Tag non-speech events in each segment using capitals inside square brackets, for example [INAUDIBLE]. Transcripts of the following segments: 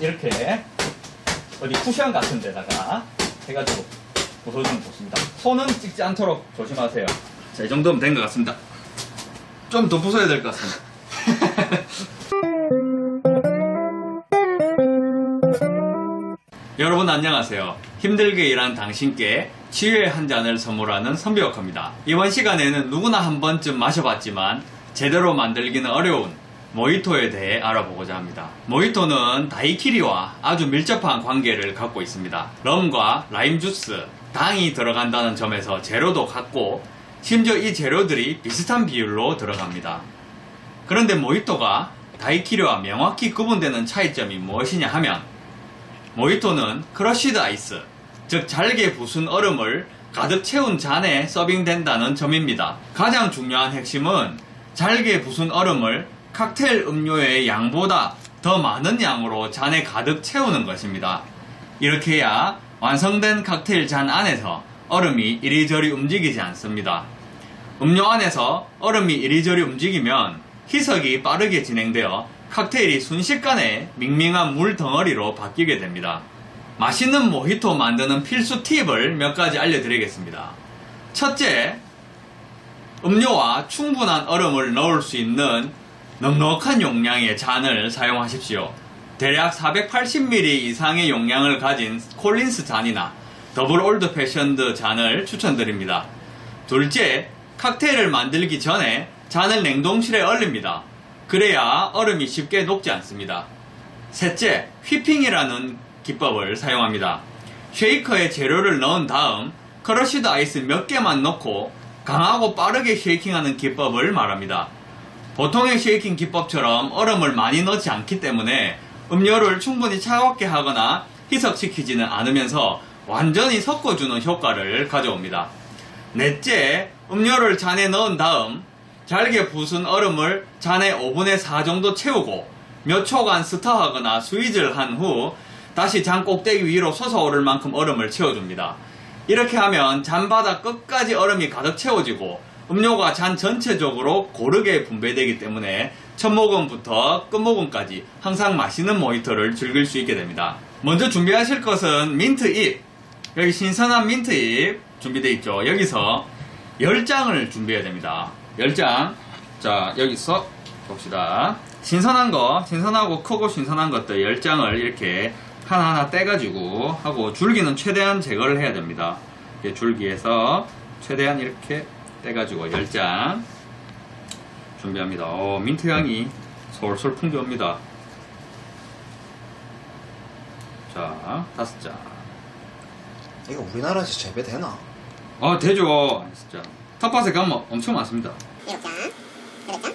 이렇게 어디 쿠션 같은 데다가 해가지고 부숴주면 좋습니다. 손은 찍지 않도록 조심하세요. 자, 이 정도면 된 것 같습니다. 좀 더 부숴야 될 것 같습니다. [LAUGHS] 여러분 안녕하세요. 힘들게 일한 당신께 치유의 한 잔을 선물하는 선비워커입니다. 이번 시간에는 누구나 한 번쯤 마셔봤지만 제대로 만들기는 어려운 모히토에 대해 알아보고자 합니다. 모히토는 다이키리와 아주 밀접한 관계를 갖고 있습니다. 럼과 라임 주스, 당이 들어간다는 점에서 재료도 같고 심지어 이 재료들이 비슷한 비율로 들어갑니다. 그런데 모히토가 다이키리와 명확히 구분되는 차이점이 무엇이냐 하면 모히토는 크러쉬드 아이스, 즉 잘게 부순 얼음을 가득 채운 잔에 서빙된다는 점입니다. 가장 중요한 핵심은 잘게 부순 얼음을 칵테일 음료의 양보다 더 많은 양으로 잔에 가득 채우는 것입니다. 이렇게 해야 완성된 칵테일 잔 안에서 얼음이 이리저리 움직이지 않습니다. 음료 안에서 얼음이 이리저리 움직이면 희석이 빠르게 진행되어 칵테일이 순식간에 밍밍한 물 덩어리로 바뀌게 됩니다. 맛있는 모히토 만드는 필수 팁을 몇 가지 알려드리겠습니다. 첫째, 음료와 충분한 얼음을 넣을 수 있는 넉넉한 용량의 잔을 사용하십시오. 대략 480ml 이상의 용량을 가진 콜린스 잔이나 더블 올드 패션드 잔을 추천드립니다. 둘째, 칵테일을 만들기 전에 잔을 냉동실에 얼립니다. 그래야 얼음이 쉽게 녹지 않습니다. 셋째, 휘핑이라는 기법을 사용합니다. 쉐이커에 재료를 넣은 다음 크러쉬드 아이스 몇 개만 넣고 강하고 빠르게 쉐이킹하는 기법을 말합니다. 보통의 쉐이킹 기법처럼 얼음을 많이 넣지 않기 때문에 음료를 충분히 차갑게 하거나 희석시키지는 않으면서 완전히 섞어주는 효과를 가져옵니다. 넷째, 음료를 잔에 넣은 다음 잘게 부순 얼음을 잔에 5분의 4 정도 채우고 몇 초간 스터하거나 스위즈를 한 후 다시 잔 꼭대기 위로 솟아오를 만큼 얼음을 채워줍니다. 이렇게 하면 잔 바닥 끝까지 얼음이 가득 채워지고 음료가 잔 전체적으로 고르게 분배되기 때문에 첫 모금부터 끝 모금까지 항상 맛있는 모히토를 즐길 수 있게 됩니다. 먼저 준비하실 것은 민트잎. 여기 신선한 민트잎 준비되어 있죠. 여기서 10장을 준비해야 됩니다. 10장. 자, 여기서 봅시다. 신선한 거, 신선하고 크고 신선한 것들 10장을 이렇게 하나하나 떼가지고 하고 줄기는 최대한 제거를 해야 됩니다. 줄기에서 최대한 이렇게 떼가지고 10장 준비합니다. 어, 민트 향이 솔솔 풍겨옵니다. 자, 다섯 장. 이거 우리나라에서 재배되나? 아, 되죠. 진짜. 텃밭에 가면 엄청 많습니다. 7장, 8장,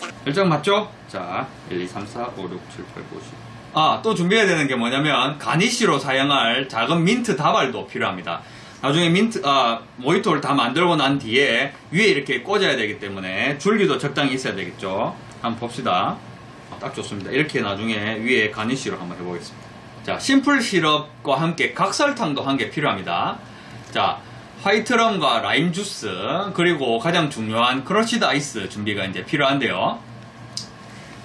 9장, 1장 맞죠? 자, 1, 2, 3, 4, 5, 6, 7, 8, 9, 10. 아, 또 준비해야 되는 게 뭐냐면, 가니쉬로 사용할 작은 민트 다발도 필요합니다. 나중에 민트, 아, 모히토를 다 만들고 난 뒤에 위에 이렇게 꽂아야 되기 때문에 줄기도 적당히 있어야 되겠죠. 한번 봅시다. 아, 딱 좋습니다. 이렇게 나중에 위에 가니쉬로 한번 해보겠습니다. 자, 심플 시럽과 함께 각설탕도 한 개 필요합니다. 자, 화이트럼과 라임 주스, 그리고 가장 중요한 크러쉬드 아이스 준비가 이제 필요한데요.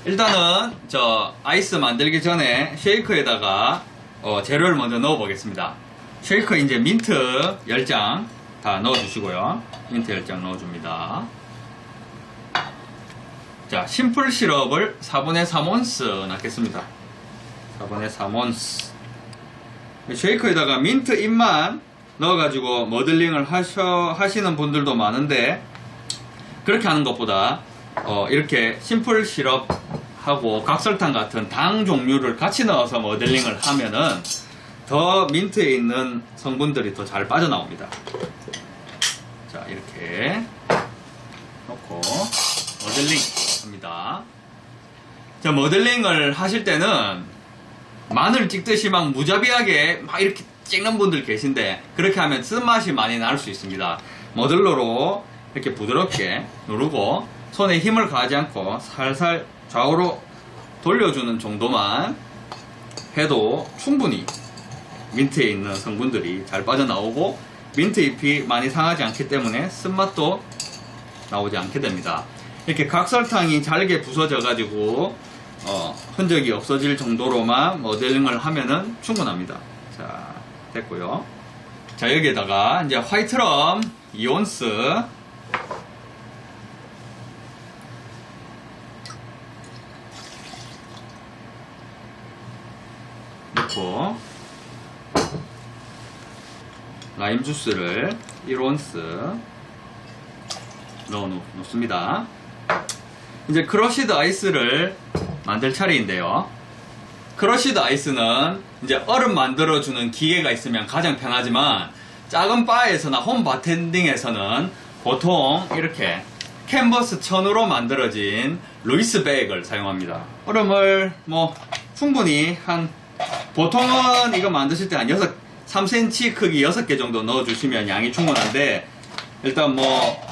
일단은 저 아이스 만들기 전에 쉐이커에다가 어, 재료를 먼저 넣어 보겠습니다. 쉐이커 이제 민트 10장 다 넣어 주시고요. 민트 10장 넣어 줍니다. 자, 심플 시럽을 4분의 3온스 넣겠습니다. 4분의 3온스. 쉐이커에다가 민트 잎만 넣어가지고 머들링을 하셔, 하시는 분들도 많은데 그렇게 하는 것보다 어, 이렇게 심플 시럽하고 각설탕 같은 당 종류를 같이 넣어서 모델링을 하면은 더 민트에 있는 성분들이 더 잘 빠져나옵니다. 자, 이렇게 넣고 모델링 합니다. 자, 모델링을 하실 때는 마늘 찍듯이 막 무자비하게 막 이렇게 찍는 분들 계신데 그렇게 하면 쓴맛이 많이 날 수 있습니다. 머들러로 이렇게 부드럽게 누르고 손에 힘을 가하지 않고 살살 좌우로 돌려주는 정도만 해도 충분히 민트에 있는 성분들이 잘 빠져나오고 민트 잎이 많이 상하지 않기 때문에 쓴맛도 나오지 않게 됩니다. 이렇게 각설탕이 잘게 부서져 가지고 어, 흔적이 없어질 정도로만 모델링을 하면은 충분합니다. 자, 됐고요. 자, 여기에다가 이제 화이트럼 이온스 넣고 라임 주스를 1온스 넣어 놓, 놓습니다. 이제 크러쉬드 아이스를 만들 차례인데요. 크러쉬드 아이스는 이제 얼음 만들어주는 기계가 있으면 가장 편하지만 작은 바에서나 홈 바텐딩에서는 보통 이렇게 캔버스 천으로 만들어진 루이스 백을 사용합니다. 얼음을 뭐 충분히 한 보통은 이거 만드실 때 한 6, 3cm 크기 6개 정도 넣어주시면 양이 충분한데 일단 뭐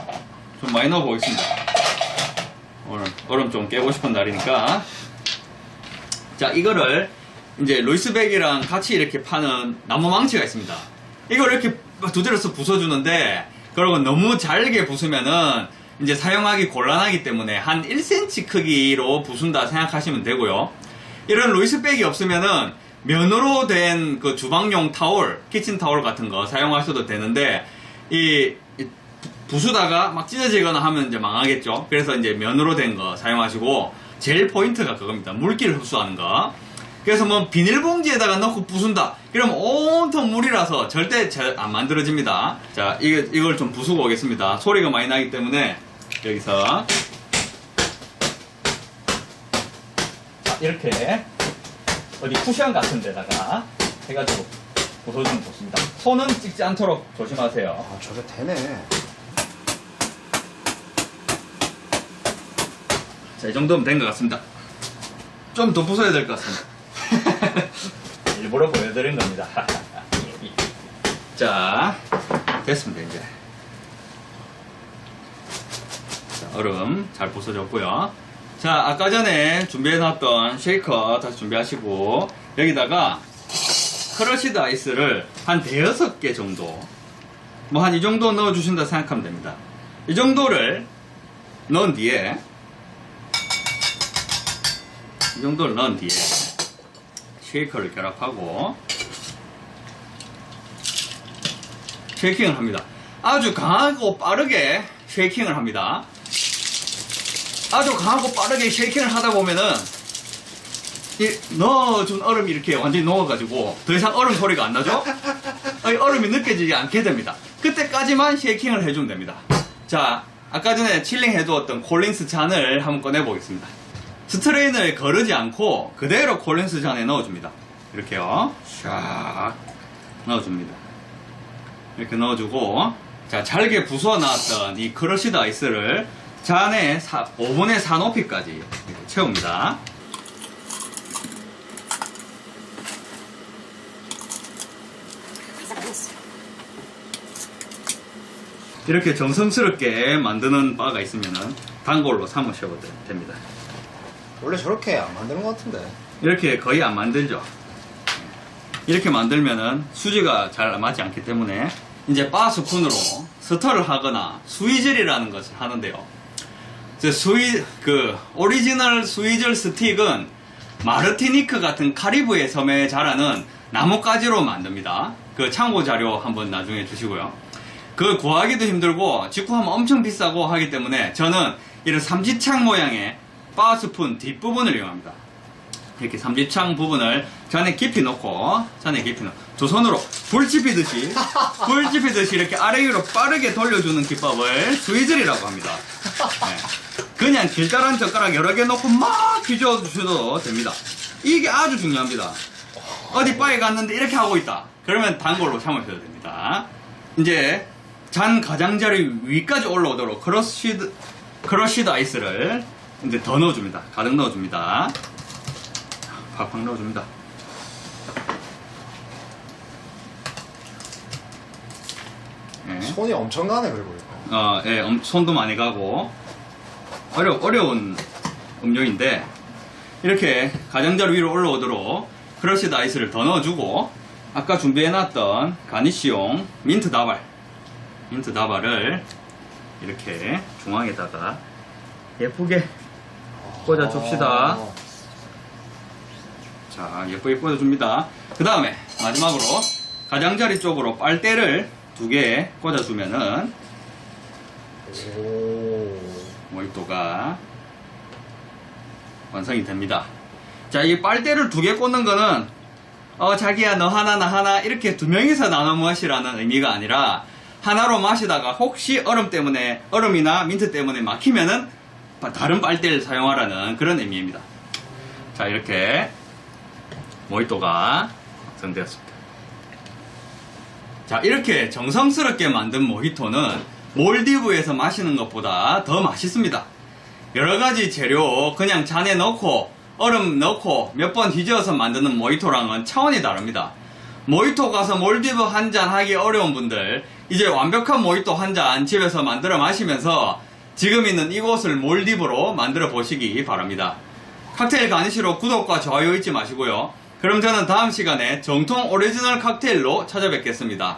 좀 많이 넣어보겠습니다. 오늘 얼음 좀 깨고 싶은 날이니까. 자 이거를 이제 로이스백이랑 같이 이렇게 파는 나무 망치가 있습니다. 이걸 이렇게 두드려서 부숴주는데 그러고 너무 잘게 부수면은 이제 사용하기 곤란하기 때문에 한 1cm 크기로 부순다 생각하시면 되고요. 이런 로이스백이 없으면은 면으로 된 그 주방용 타올, 키친 타올 같은 거 사용하셔도 되는데 이, 이 부수다가 막 찢어지거나 하면 이제 망하겠죠. 그래서 이제 면으로 된 거 사용하시고 제일 포인트가 그겁니다. 물기를 흡수하는 거. 그래서 뭐 비닐봉지에다가 넣고 부순다. 그러면 온통 물이라서 절대 잘 안 만들어집니다. 자, 이거, 이걸 좀 부수고 오겠습니다. 소리가 많이 나기 때문에 여기서 자, 이렇게 어디 쿠션 같은 데다가 해가지고 부숴주면 좋습니다. 손은 찍지 않도록 조심하세요. 아 저게 되네 자, 이 정도면 된 것 같습니다. 좀 더 부숴야 될 것 같습니다. [LAUGHS] 일부러 보여드린 겁니다. [LAUGHS] 자, 됐습니다, 이제. 자, 얼음 잘 부숴졌고요. 자, 아까 전에 준비해놨던 쉐이커 다시 준비하시고, 여기다가 크러시드 아이스를 한 대여섯 개 정도, 뭐 한 이 정도 넣어주신다 생각하면 됩니다. 이 정도를 넣은 뒤에, 이 정도를 넣은 뒤에 쉐이커를 결합하고 쉐이킹을 합니다. 아주 강하고 빠르게 쉐이킹을 합니다. 아주 강하고 빠르게 쉐이킹을 하다 보면은 이 넣어준 얼음이 이렇게 완전히 녹아가지고 더 이상 얼음 소리가 안 나죠? 이 얼음이 느껴지지 않게 됩니다. 그때까지만 쉐이킹을 해주면 됩니다. 자, 아까 전에 칠링 해두었던 콜린스 잔을 한번 꺼내보겠습니다. 스트레인을 거르지 않고 그대로 콜린스 잔에 넣어줍니다. 이렇게요. 샥 넣어줍니다. 이렇게 넣어주고 자 잘게 부숴 놨던 이 크러시드 아이스를 잔에 5분의 4 높이까지 채웁니다. 이렇게 정성스럽게 만드는 바가 있으면은 단골로 삼으셔도 됩니다. 원래 저렇게 안 만드는 것 같은데 이렇게 거의 안 만들죠. 이렇게 만들면은 수지가 잘 맞지 않기 때문에 이제 바 스푼으로 스터를 하거나 스위즐이라는 것을 하는데요. 저 스위 그 오리지널 스위즐 스틱은 마르티니크 같은 카리브해 섬에 자라는 나뭇가지로 만듭니다. 그 참고 자료 한번 나중에 주시고요. 그 구하기도 힘들고 직구하면 엄청 비싸고 하기 때문에 저는 이런 삼지창 모양의 바 스푼 뒷부분을 이용합니다. 이렇게 삼지창 부분을 잔에 깊이 놓고 잔에 깊이 놓고 두 손으로 불 지피듯이 불 지피듯이 이렇게 아래 위로 빠르게 돌려주는 기법을 스위즐이라고 합니다. 네. 그냥 길다란 젓가락 여러 개 놓고 막 뒤집어 주셔도 됩니다. 이게 아주 중요합니다. 어디 바에 갔는데 이렇게 하고 있다. 그러면 단골로 참으셔도 됩니다. 이제 잔 가장자리 위까지 올라오도록 크러쉬드 크러쉬드 아이스를 이제 더 넣어줍니다. 가득 넣어줍니다. 팍팍 넣어줍니다. 예. 손이 엄청 가네 그리고 어, 예, 엄- 손도 많이 가고 어려 어려운 음료인데 이렇게 가장자루 위로 올라오도록 크러쉬드 아이스를 더 넣어주고 아까 준비해놨던 가니쉬용 민트 다발 민트 다발을 이렇게 중앙에다가 예쁘게 꽂아 줍시다. 아, 자, 예쁘게 꽂아 줍니다. 그 다음에 마지막으로 가장자리 쪽으로 빨대를 두 개 꽂아 주면은 오. 모히또가 완성이 됩니다. 자, 이 빨대를 두 개 꽂는 거는 어, 자기야 너 하나 나 하나 이렇게 두 명이서 나눠 마시라는 의미가 아니라 하나로 마시다가 혹시 얼음 때문에 얼음이나 민트 때문에 막히면은 바- 다른 빨대를 사용하라는 그런 의미입니다. 자, 이렇게 모히또가 완성되었습니다. 자, 이렇게 정성스럽게 만든 모히토는 몰디브에서 마시는 것보다 더 맛있습니다. 여러 가지 재료 그냥 잔에 넣고 얼음 넣고 몇 번 뒤져서 만드는 모히토랑은 차원이 다릅니다. 모히토 가서 몰디브 한 잔 하기 어려운 분들 이제 완벽한 모히토 한 잔 집에서 만들어 마시면서 지금 있는 이곳을 몰디브로 만들어 보시기 바랍니다. 칵테일 가니시로 구독과 좋아요 잊지 마시고요. 그럼 저는 다음 시간에 정통 오리지널 칵테일로 찾아뵙겠습니다.